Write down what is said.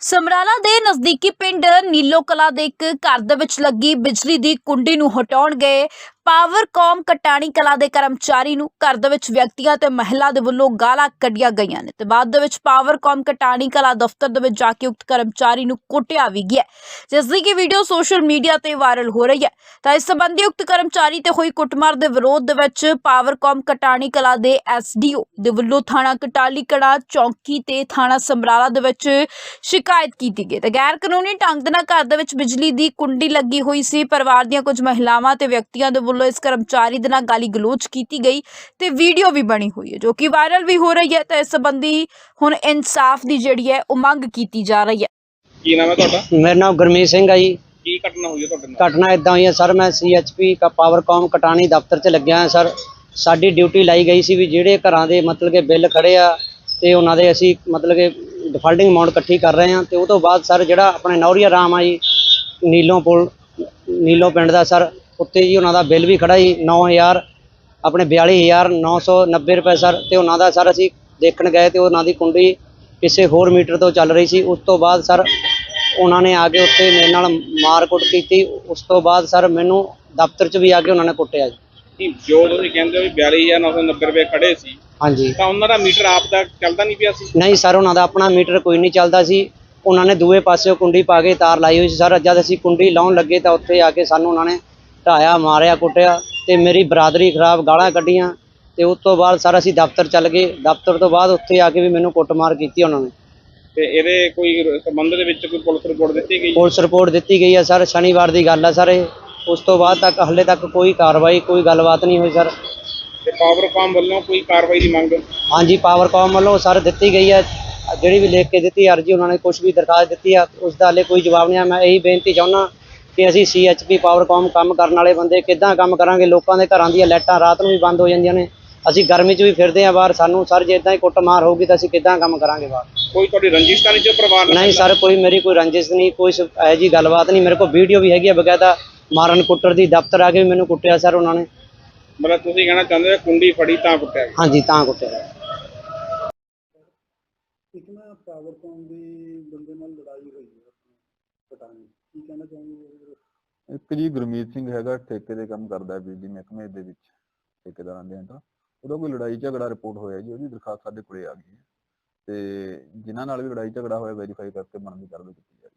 ਸਮਰਾਲਾ ਦੇ ਨਜ਼ਦੀਕੀ ਪਿੰਡ ਨੀਲੋ ਕਲਾ ਦੇ ਇੱਕ ਘਰ ਦੇ ਵਿੱਚ ਲੱਗੀ ਬਿਜਲੀ ਦੀ ਕੁੰਡੀ ਨੂੰ ਹਟਾਉਣ ਗਏ। ਪਾਵਰਕੌਮ ਕਟਾਣੀ ਕਲਾ ਦੇ ਕਰਮਚਾਰੀ ਨੂੰ ਘਰ ਦੇ ਵਿੱਚ ਵਿਅਕਤੀਆਂ ਤੇ ਮਹਿਲਾ ਦੇ ਵੱਲੋਂ ਗਾਲਾਂ ਕੱਢੀਆਂ ਗਈਆਂ ਨੇ ਤੇ ਬਾਅਦ ਦੇ ਵਿੱਚ ਪਾਵਰਕੌਮ ਕਟਾਣੀ ਕਲਾ ਦਫ਼ਤਰ ਦੇ ਵਿੱਚ ਜਾ ਕੇ ਉਕਤ ਕਰਮਚਾਰੀ ਨੂੰ ਕੁੱਟਿਆ ਵੀ ਗਿਆ ਜਿਸ ਦੀ ਕਿ ਵੀਡੀਓ ਸੋਸ਼ਲ ਮੀਡੀਆ ਤੇ ਵਾਇਰਲ ਹੋ ਰਹੀ ਹੈ। ਤਾਂ ਇਸ ਸੰਬੰਧੀ ਉਕਤ ਕਰਮਚਾਰੀ ਤੇ ਹੋਈ ਕੁੱਟਮਾਰ ਦੇ ਵਿਰੋਧ ਦੇ ਵਿੱਚ ਪਾਵਰਕੌਮ ਕਟਾਣੀ ਕਲਾ ਦੇ ਐਸਡੀਓ ਦੇ ਵੱਲੋਂ ਥਾਣਾ ਕਟਾਲੀ ਕੜਾ ਚੌਂਕੀ ਤੇ ਥਾਣਾ ਸਮਰਾਲਾ ਦੇ ਵਿੱਚ ਸ਼ਿਕਾਇਤ ਕੀਤੀ ਗਈ। ਤੇ ਗੈਰ ਕਾਨੂੰਨੀ ਢੰਗ ਦੇ ਨਾਲ ਘਰ ਦੇ ਵਿੱਚ ਬਿਜਲੀ ਦੀ ਕੁੰਡੀ ਲੱਗੀ ਹੋਈ ਸੀ। ਪਰਿਵਾਰ ਦੀਆਂ ਕੁਝ ਮਹਿਲਾਵਾਂ ਤੇ ਵਿਅਕਤੀਆਂ ਦੇ ਵੱਲੋਂ ਇਸ ਕਰਮਚਾਰੀ ਦੇ ਨਾਲ ਗਾਲੀ ਗਲੋਚ ਕੀਤੀ ਗਈ ਤੇ ਵੀਡੀਓ ਵੀ ਬਣੀ ਹੋਈ ਹੈ ਜੋ ਕਿ ਵਾਇਰਲ ਵੀ ਹੋ ਰਹੀ ਹੈ ਤੇ ਇਸ ਸੰਬੰਧੀ ਹੁਣ ਇਨਸਾਫ ਦੀ ਜਿਹੜੀ ਹੈ ਉਹ ਮੰਗ ਕੀਤੀ ਜਾ ਰਹੀ ਹੈ। ਕੀ ਨਾਮ ਹੈ ਤੁਹਾਡਾ? ਮੇਰਾ ਨਾਮ ਗੁਰਮੀਤ ਸਿੰਘ ਹੈ ਜੀ। ਕੀ ਘਟਨਾ ਹੋਈ ਹੈ ਤੁਹਾਡੇ ਨਾਲ? ਘਟਨਾ ਇਦਾਂ ਹੋਈ ਹੈ ਸਰ ਮੈਂ ਸੀਐਚਪੀ ਕਾ ਪਾਵਰਕਾਮ ਕਟਾਣੀ ਦਫ਼ਤਰ 'ਚ ਲੱਗਿਆ ਹਾਂ ਸਰ। ਸਾਡੀ ਡਿਊਟੀ ਲਾਈ ਗਈ ਸੀ ਵੀ ਜਿਹੜੇ ਘਰਾਂ ਦੇ ਮਤਲਬ ਕਿ ਬਿੱਲ ਖੜੇ ਆ ਤੇ ਉਹਨਾਂ ਦੇ ਅਸੀਂ ਮਤਲਬ ਕਿ ਡਿਫਾਲਟਿੰਗ ਅਮਾਉਂਟ ਇਕੱਠੀ ਕਰ ਰਹੇ ਹਾਂ ਤੇ ਉਹ ਤੋਂ ਬਾਅਦ ਸਰ ਜਿਹੜਾ ਆਪਣੇ ਨੌਰੀਆ ਰਾਮ ਆ ਜੀ ਨੀਲੋਂ ਪੁਲ ਨੀਲੋਂ ਪਿੰਡ ਦਾ ਸਰ ਉੱਤੇ ਜੀ ਉਹਨਾਂ ਦਾ ਬਿੱਲ ਵੀ ਖੜਾ ਜੀ 9000 ਆਪਣੇ 42990 ਰੁਪਏ ਸਰ ਤੇ ਉਹਨਾਂ ਦਾ ਸਰ ਅਸੀਂ ਦੇਖਣ ਗਏ ਤੇ ਉਹਨਾਂ ਦੀ ਕੁੰਡੀ ਕਿਸੇ ਹੋਰ ਮੀਟਰ ਤੋਂ ਚੱਲ ਰਹੀ ਸੀ। ਉਸ ਤੋਂ ਬਾਅਦ ਸਰ ਉਹਨਾਂ ਨੇ ਆ ਕੇ ਉੱਥੇ ਮੇਰੇ ਨਾਲ ਮਾਰਕੁੱਟ ਕੀਤੀ। ਉਸ ਤੋਂ ਬਾਅਦ ਸਰ ਮੈਨੂੰ ਦਫ਼ਤਰ 'ਚ ਵੀ ਆ ਕੇ ਉਹਨਾਂ ਨੇ ਕੁੱਟਿਆ ਜੀ। ਜੋ ਤੁਸੀਂ ਕਹਿੰਦੇ ਹੋ ਵੀ 42990 ਰੁਪਏ ਖੜੇ ਸੀ। ਹਾਂਜੀ। ਤਾਂ ਉਹਨਾਂ ਦਾ ਮੀਟਰ ਆਪ ਦਾ ਚੱਲਦਾ ਨਹੀਂ ਪਿਆ ਸੀ? ਨਹੀਂ ਸਰ ਉਹਨਾਂ ਦਾ ਆਪਣਾ ਮੀਟਰ ਕੋਈ ਨਹੀਂ ਚੱਲਦਾ ਸੀ। ਉਹਨਾਂ ਨੇ ਦੂਏ ਪਾਸੇ ਕੁੰਡੀ ਪਾ ਕੇ ਤਾਰ ਲਾਈ ਹੋਈ ਸੀ। ਸਰ ਜਦ ਅਸੀਂ ਕੁੰਡੀ ਲਾਉਣ ਲੱਗੇ ਤਾਂ ਉੱਥੇ ਆ ਕੇ ਸਾਨੂੰ ਉਹਨਾਂ ਨੇ ਢਾਇਆ ਮਾਰਿਆ ਕੁੱਟਿਆ ਤੇ ਮੇਰੀ ਬਰਾਦਰੀ ਖਰਾਬ ਗਾਲਾਂ ਕੱਢੀਆਂ ਤੇ ਉਸ ਤੋਂ ਬਾਅਦ ਸਰ ਅਸੀਂ ਦਫ਼ਤਰ ਚੱਲ ਗਏ। ਦਫ਼ਤਰ ਤੋਂ ਬਾਅਦ ਉੱਥੇ ਆ ਕੇ ਵੀ ਮੈਨੂੰ ਕੁੱਟਮਾਰ ਕੀਤੀ ਉਹਨਾਂ ਨੇ। ਤੇ ਇਹਦੇ ਕੋਈ ਸੰਬੰਧ ਦੇ ਵਿੱਚ ਕੋਈ ਪੁਲਿਸ ਰਿਪੋਰਟ ਦਿੱਤੀ ਗਈ? ਪੁਲਿਸ ਰਿਪੋਰਟ ਦਿੱਤੀ ਗਈ ਹੈ ਸਰ ਸ਼ਨੀਵਾਰ ਦੀ ਗੱਲ ਹੈ ਸਰ ਇਹ। ਉਸ ਤੋਂ ਬਾਅਦ ਤੱਕ ਹਲੇ ਤੱਕ ਕੋਈ ਕਾਰਵਾਈ ਕੋਈ ਗੱਲਬਾਤ ਨਹੀਂ ਹੋਈ ਸਰ। ਤੇ ਪਾਵਰਕਾਮ ਵੱਲੋਂ ਕੋਈ ਕਾਰਵਾਈ ਦੀ ਮੰਗ? ਹਾਂਜੀ ਪਾਵਰਕਾਮ ਵੱਲੋਂ ਸਰ ਦਿੱਤੀ ਗਈ ਹੈ। ਜਿਹੜੀ ਵੀ ਲਿਖ ਕੇ ਦਿੱਤੀ ਅਰਜੀ ਉਹਨਾਂ ਨੇ ਕੁਝ ਵੀ ਦਰਖਾਸਤ ਦਿੱਤੀ ਆ ਉਸ ਦਾ ਹਲੇ ਕੋਈ ਜਵਾਬ ਨਹੀਂ ਆ ਮੈਂ ਇਹੀ ਬੇਨਤੀ ਚਾਹੁੰਦਾ ਕਿ ਅਸੀਂ ਸੀਐਚਪੀ ਪਾਵਰਕਾਮ ਕੰਮ ਕਰਨ ਵਾਲੇ ਬੰਦੇ ਕਿੱਦਾਂ ਕੰਮ ਕਰਾਂਗੇ ਲੋਕਾਂ ਦੇ ਘਰਾਂ ਦੀਆਂ ਲਾਈਟਾਂ ਰਾਤ ਨੂੰ ਵੀ ਬੰਦ ਹੋ ਜਾਂਦੀਆਂ ਨੇ। ਅਸੀਂ ਗਰਮੀ 'ਚ ਵੀ ਫਿਰਦੇ ਆ ਬਾਹਰ ਸਾਨੂੰ ਸਰ ਜੇ ਇਦਾਂ ਹੀ ਕੁੱਟਮਾਰ ਹੋਊਗੀ ਤਾਂ ਅਸੀਂ ਕਿੱਦਾਂ ਕੰਮ ਕਰਾਂਗੇ ਬਾਹਰ? ਕੋਈ ਤੁਹਾਡੀ ਰੰਜਿਸ਼ ਤਾਂ ਨਹੀਂ ਜੋ ਪਰਿਵਾਰ ਨਾਲ? ਨਹੀਂ ਸਰ ਕੋਈ ਮੇਰੀ ਕੋਈ ਰੰਜਿਸ਼ ਨਹੀਂ ਕੋਈ ਇਹੋ ਜੀ ਗੱਲਬਾਤ ਨਹੀਂ। ਮੇਰੇ ਕੋਲ ਵੀਡੀਓ ਵੀ ਹੈਗੀ ਆ ਬਕਾਇਦਾ ਮਾਰਨ ਕੁੱਟਰ ਦੀ ਦਫ਼ਤਰ ਆ ਕੇ ਵੀ ਮੈਨੂੰ ਕੁੱਟਿਆ ਸਰ ਉਹਨਾਂ ਨੇ। ਮਤਲਬ ਤੁਸੀਂ ਕਹਿਣਾ ਚਾਹੁੰਦੇ ਹੋ ਕੁੰਡੀ ਫੜੀ ਤਾਂ ਕੁੱਟਿਆ ਗਿਆ? ਹਾਂਜੀ ਤਾਂ ਕੁੱਟਿਆ ਇੱਕ ਨਾ ਪਾਵਰਕਾਮ ਦੀ ਬੰਦੇ ਨਾਲ ਲੜਾਈ ਹੋਈ ਹੈ ਆਪਣੇ ਪਟਾਣੀ ਕੀ ਕਹਿਣਾ ਚਾਹੁੰਦੇ ਇੱਕ ਜੀ ਗੁਰਮੀਤ ਸਿੰਘ ਹੈਗਾ, ਠੇਕੇ ਦੇ ਕੰਮ ਕਰਦਾ ਬਿਜਲੀ ਮਹਿਕਮੇ ਦੇ ਵਿੱਚ, ਠੇਕੇਦਾਰਾਂ ਦੇ ਅੰਦਰ ਉਹਦਾ ਕੋਈ ਲੜਾਈ ਝਗੜਾ ਰਿਪੋਰਟ ਹੋਇਆ ਜੀ, ਉਹਦੀ ਦਰਖਾਸਤ ਸਾਡੇ ਕੋਲੇ ਆ ਗਈ ਹੈ। ਤੇ ਜਿਨ੍ਹਾਂ ਨਾਲ ਵੀ ਲੜਾਈ ਝਗੜਾ ਹੋਇਆ ਵੈਰੀਫਾਈ ਕਰਕੇ ਬਣਦੀ ਕਾਰਵਾਈ ਕੀਤੀ ਜਾਵੇ।